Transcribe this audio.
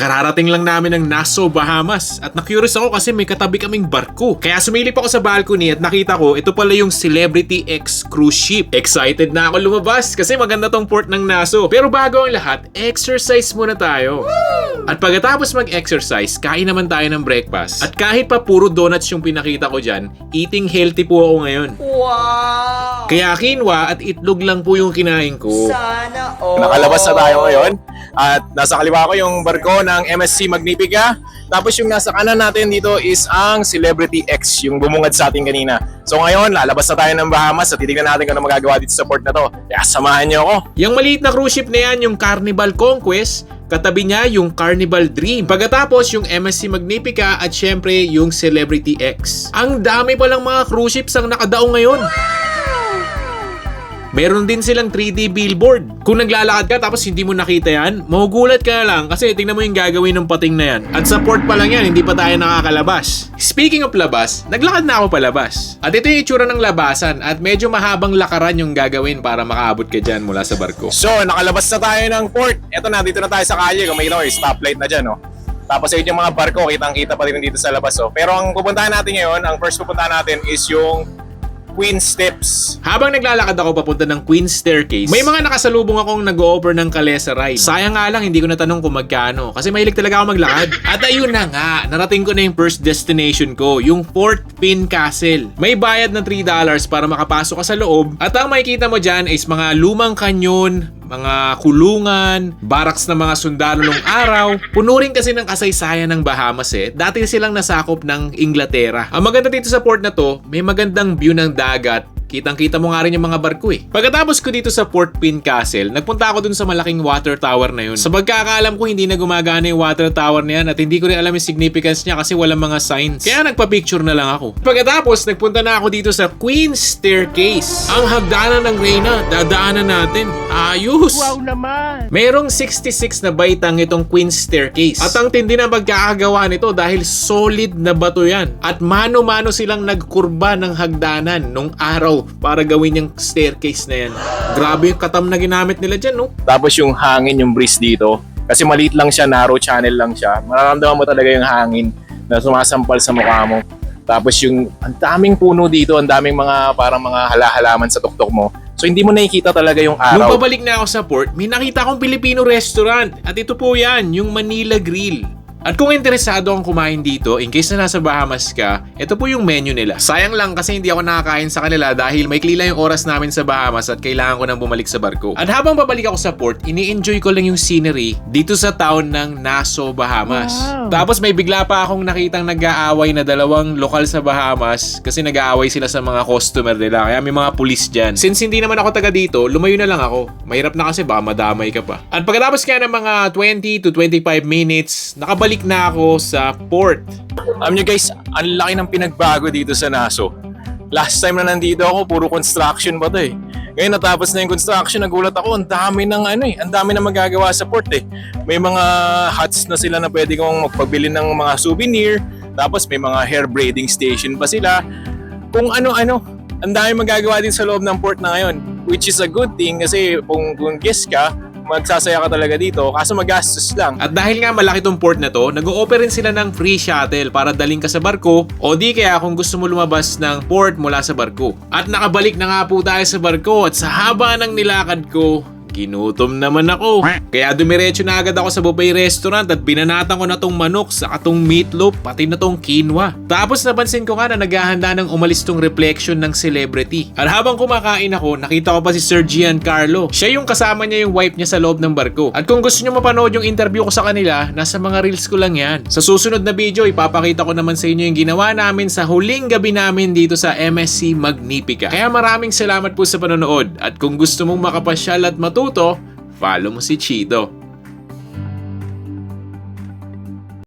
Kararating lang namin ng Nassau, Bahamas at na-curious ako kasi may katabi kaming barko. Kaya sumilip ako sa balcony at nakita ko ito pala yung Celebrity X cruise ship. Excited na ako lumabas kasi maganda tong port ng Nassau. Pero bago ang lahat, exercise muna tayo. At pagkatapos mag-exercise, kain naman tayo ng breakfast. At kahit pa puro donuts yung pinakita ko dyan, eating healthy po ako ngayon. Wow! Kaya quinoa at itlog lang po yung kinain ko. Sana all. Nakalabas na tayo ngayon at nasa kaliwa ko yung barko ng MSC Magnifica. Tapos yung nasa kanan natin dito is ang Celebrity X, yung bumungad sa atin kanina. So ngayon, lalabas na tayo ng Bahamas at titignan natin kung ano magagawa dito sa port na to. Kaya samahan niyo ako. Yung maliit na cruise ship na yan, yung Carnival Conquest, katabi niya yung Carnival Dream. Pagkatapos yung MSC Magnifica at syempre yung Celebrity X. Ang dami palang mga cruise ships ang nakadaong ngayon. Meron din silang 3D billboard. Kung naglalakad ka tapos hindi mo nakita yan, magugulat ka na lang kasi tingnan mo yung gagawin ng pating na yan. At sa port pa lang yan, hindi pa tayo nakakalabas. Speaking of labas, naglakad na ako palabas. At ito yung itsura ng labasan at medyo mahabang lakaran yung gagawin para makaabot ka dyan mula sa barko. So, nakalabas na tayo ng port. Eto na, dito na tayo sa kalye. Kung makita yung stoplight na dyan, no? Tapos ayun yung mga barko, kitang-kita pa rin dito sa labas. Oh. Pero ang pupuntahan natin ngayon, ang first pupuntahan natin is yung Queen Steps. Habang naglalakad ako papunta ng Queen's Staircase, may mga nakasalubong akong nag-o-offer ng Kalesa ride. Sayang nga lang, hindi ko natanong kung magkano. Kasi mahilig talaga ako maglakad. At ayun na nga, narating ko na yung first destination ko, yung Fort Pin Castle. May bayad na $3 para makapasok ka sa loob. At ang makikita mo dyan is mga lumang kanyon, mga kulungan, barracks ng mga sundalo nung araw. Puno rin kasi ng kasaysayan ng Bahamas eh. Dati silang nasakop ng Inglaterra. Ang maganda dito sa port na to, may magandang view ng dagat Kitang-kita mo nga rin yung mga barko eh. Pagkatapos ko dito sa Port Pin Castle, nagpunta ako dun sa malaking water tower na yun. Sa pagkakaalam ko, hindi na gumagana yung water tower na yan at hindi ko rin alam yung significance niya kasi walang mga signs. Kaya nagpa-picture na lang ako. Pagkatapos, nagpunta na ako dito sa Queen's Staircase. Ang hagdanan ng Reyna, dadaanan natin. Ayos! Wow naman! Merong 66 na baitang itong Queen's Staircase. At ang tindi ng pagkakagawa nito dahil solid na bato yan. At mano-mano silang nagkurba ng hagdanan nung araw para gawin yung staircase na yan. Grabe yung katam na ginamit nila dyan, no? Tapos yung hangin, yung breeze dito. Kasi maliit lang siya, narrow channel lang siya. Mararamdaman mo talaga yung hangin na sumasampal sa mukha mo. Tapos yung ang daming puno dito, ang daming mga parang mga halahalaman sa tuktok mo. So hindi mo nakikita talaga yung Nung araw. pabalik na ako sa port, may nakita akong Filipino restaurant. At ito po yan, yung Manila Grill. At kung interesado kang kumain dito, in case na nasa Bahamas ka, ito po yung menu nila. Sayang lang kasi hindi ako nakakain sa kanila dahil may klila yung oras namin sa Bahamas at kailangan ko nang bumalik sa barko. At habang babalik ako sa port, ini-enjoy ko lang yung scenery dito sa town ng Nassau, Bahamas. Wow. Tapos may bigla pa akong nakitang nag-aaway na dalawang lokal sa Bahamas kasi nag-aaway sila sa mga customer nila. Kaya may mga pulis dyan. Since hindi naman ako taga dito, lumayo na lang ako. Mahirap na kasi baka madamay ka pa. At pagkatapos kaya ng mga 20 to 25 minutes, nakabalik na ako sa port. Alam nyo guys, ang laki ng pinagbago dito sa Naso. Last time na nandito ako, puro construction ba to eh. Ngayon natapos na yung construction, nagulat ako, ang dami ng ano eh, ang dami na magagawa sa port eh. May mga huts na sila na pwede kong magpabili ng mga souvenir, tapos may mga hair braiding station pa sila. Kung ano-ano, ang dami magagawa din sa loob ng port na ngayon. Which is a good thing kasi kung, kung guest ka, magsasaya ka talaga dito, kaso magastos lang. At dahil nga malaki tong port na to, nag-o-offer rin sila ng free shuttle para daling ka sa barko o di kaya kung gusto mo lumabas ng port mula sa barko. At nakabalik na nga po tayo sa barko at sa haba ng nilakad ko, Ginutom naman ako. Kaya dumiretso na agad ako sa buffet restaurant at binanatan ko na tong manok sa katong meatloaf pati na tong quinoa. Tapos napansin ko nga na naghahanda ng umalis tong reflection ng celebrity. At habang kumakain ako, nakita ko pa si Sir Giancarlo. Siya yung kasama niya yung wife niya sa loob ng barko. At kung gusto niyo mapanood yung interview ko sa kanila, nasa mga reels ko lang yan. Sa susunod na video, ipapakita ko naman sa inyo yung ginawa namin sa huling gabi namin dito sa MSC Magnifica. Kaya maraming salamat po sa panonood. At kung gusto mong makapasyal at matuto, follow mo si Chito.